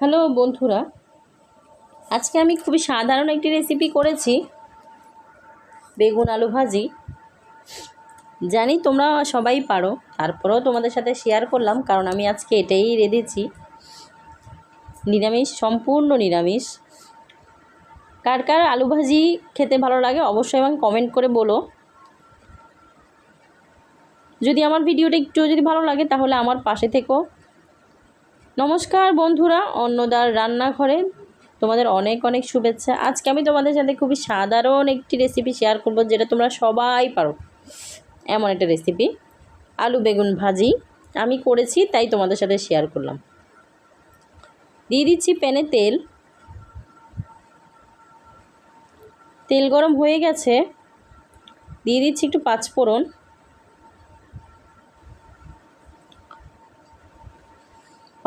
Hello বন্ধুরা, আজকে আমি খুবই সাধারণ একটি রেসিপি করেছি, বেগুন আলু ভাজি। জানি তোমরা সবাই পারো, তারপরেও তোমাদের সাথে শেয়ার করলাম, কারণ আমি আজকে এটাই রেঁধেছি নিরামিষ, সম্পূর্ণ নিরামিষ। কার কার আলু ভাজি খেতে ভালো লাগে অবশ্যই আমাকে কমেন্ট করে বলো। যদি আমার ভিডিওটা একটু যদি ভালো লাগে তাহলে আমার পাশে থেকো। নমস্কার বন্ধুরা, অন্নদার রান্নাঘরে তোমাদের অনেক অনেক শুভেচ্ছা। আজকে আমি তোমাদের সাথে খুবই সাধারণ একটি রেসিপি শেয়ার করব, যেটা তোমরা সবাই পারো। এমন একটা রেসিপি আলু বেগুন ভাজি। আমি করেছি, তাই তোমাদের সাথে শেয়ার করলাম। দিয়ে দিচ্ছি প্যানে তেল। তেল গরম হয়ে গেছে। দিয়ে দিচ্ছি একটু পাঁচফোড়ন।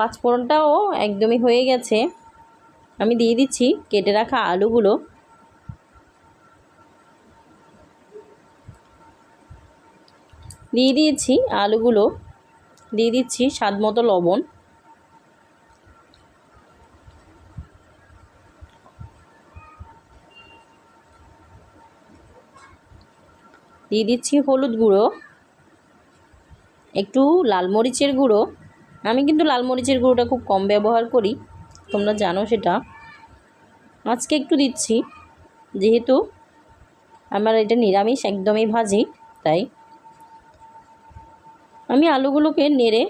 পাঁচফোড়নটাও একদমই হয়ে গেছে। আমি দিয়ে দিচ্ছি কেটে রাখা আলুগুলো। দিয়ে দিয়েছি আলুগুলো। দিয়ে দিচ্ছি স্বাদ মতো লবণ। দিয়ে দিচ্ছি হলুদ গুঁড়ো। একটু লাল মরিচের গুঁড়ো। আমি কিন্তু লাল মরিচের গুঁড়োটা খুব কম ব্যবহার করি, তোমরা জানো সেটা। আজকে একটু দিচ্ছি, যেহেতু আমার এটা নিরামিষ, একদমই ভাজি, তাই। আমি আলুগুলোকে নেড়ে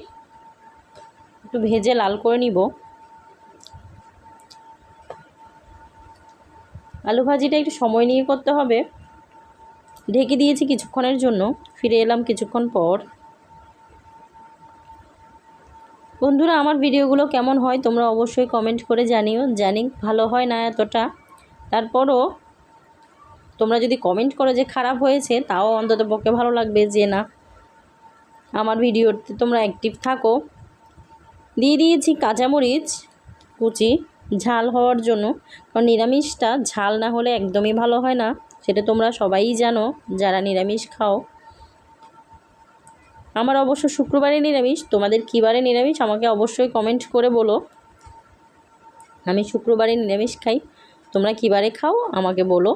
একটু ভেজে লাল করে নিব। আলু ভাজিটা একটু সময় নিয়ে করতে হবে। ঢেকে দিয়েছি কিছুক্ষণের জন্য, ফিরে এলাম কিছুক্ষণ পর। বন্ধুরা, আমার ভিডিওগুলো কেমন হয় তোমরা অবশ্যই কমেন্ট করে জানিও। জানি ভালো হয় না এতটা। তারপরও তোমরা যদি কমেন্ট করো যে খারাপ হয়েছে, তাও অন্তত পক্ষে ভালো লাগবে যে না, আমার ভিডিওতে তোমরা অ্যাক্টিভ থাকো। দিয়ে দিয়েছি কাঁচামরিচ, কুচি, ঝাল হওয়ার জন্য। কারণ নিরামিষটা ঝাল না হলে একদমই ভালো হয় না, সেটা তোমরা সবাই জানো, যারা নিরামিষ খাও। আমার অবশ্য শুক্রবারে নিরামিষ, তোমাদের কী বারে নিরামিষ, আমাকে অবশ্যই কমেন্ট করে বলো। আমি শুক্রবারে নিরামিষ খাই, তোমরা কী বারে খাও, আমাকে বলো।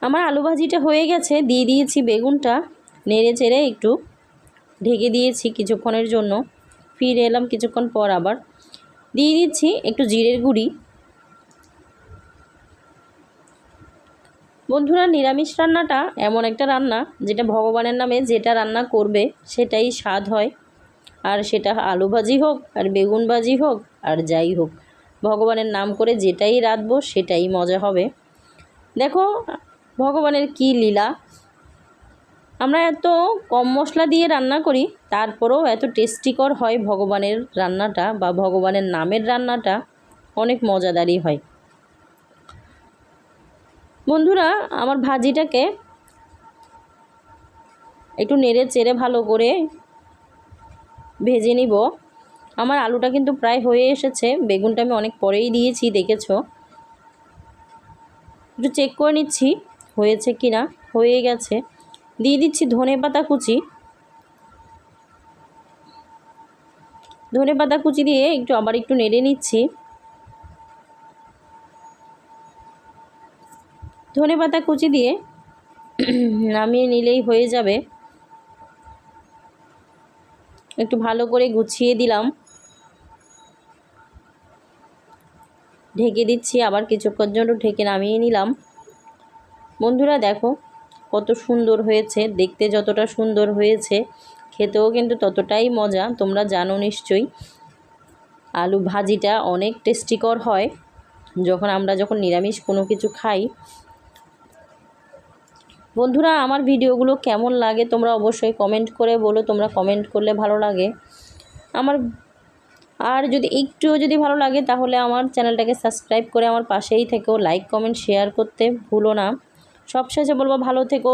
আমার আলু ভাজিটা হয়ে গেছে, দিয়ে দিয়েছি বেগুনটা, নেড়ে চেড়ে একটু ঢেকে দিয়েছি কিছুক্ষণের জন্য। ফিরে এলাম কিছুক্ষণ পর আবার। দিয়ে দিচ্ছি একটু জিরের গুঁড়ি। বন্ধুরা, নিরামিষ রান্নাটা এমন একটা রান্না যেটা ভগবানের নামে যেটা রান্না করবে সেটাই স্বাদ হয়। আর সেটা আলু ভাজি হোক, আর বেগুন ভাজি হোক, আর যাই হোক, ভগবানের নাম করে যেটাই রাঁধবো সেটাই মজা হবে। দেখো, ভগবানের কি লীলা। আমরা এত কম মশলা দিয়ে রান্না করি, তারপরেও এত টেস্টিকর হয় ভগবানের রান্নাটা বা ভগবানের নামের রান্নাটা, অনেক মজাদারই হয়। বন্ধুরা, আমার ভাজিটাকে একটু নেড়ে চেড়ে ভালো করে ভেজে নিব। আমার আলুটা কিন্তু প্রায় হয়ে এসেছে, বেগুনটা আমি অনেক পরেই দিয়েছি, দেখেছ? একটু চেক করে নিচ্ছি, হয়েছে কি না হয়ে গেছে। দিয়ে দিচ্ছি ধনে পাতা কুচি। ধনে পাতা কুচি দিয়ে একটু আবার একটু নেড়ে নিচ্ছি। ধনে পাতা কুচি দিয়ে নামিয়ে নিলেই হয়ে যাবে। একটু ভালো করে গুছিয়ে দিলাম। ঢেকে দিচ্ছি, আবার কিছুক্ষণ জন্য ঢেকে নামিয়ে নিলাম। বন্ধুরা দেখো কত সুন্দর হয়েছে, দেখতে যতটা সুন্দর হয়েছে, খেতেও কিন্তু ততটাই মজা, তোমরা জানো নিশ্চয়ই। আলু ভাজিটা অনেক টেস্টিকর হয়, যখন আমরা যখন নিরামিষ কোনো কিছু খাই বন্ধুরা, আমার ভিডিওগুলো কেমন লাগে তোমরা অবশ্যই কমেন্ট করে বলো, তোমরা কমেন্ট করলে ভালো লাগে। আমার, আর যদি একটুও যদি ভালো লাগে, তাহলে আমার চ্যানেলটাকে সাবস্ক্রাইব করে আমার পাশেই থেকেও লাইক কমেন্ট শেয়ার করতে ভুলো না। সবশেষে বলব, ভালো থেকো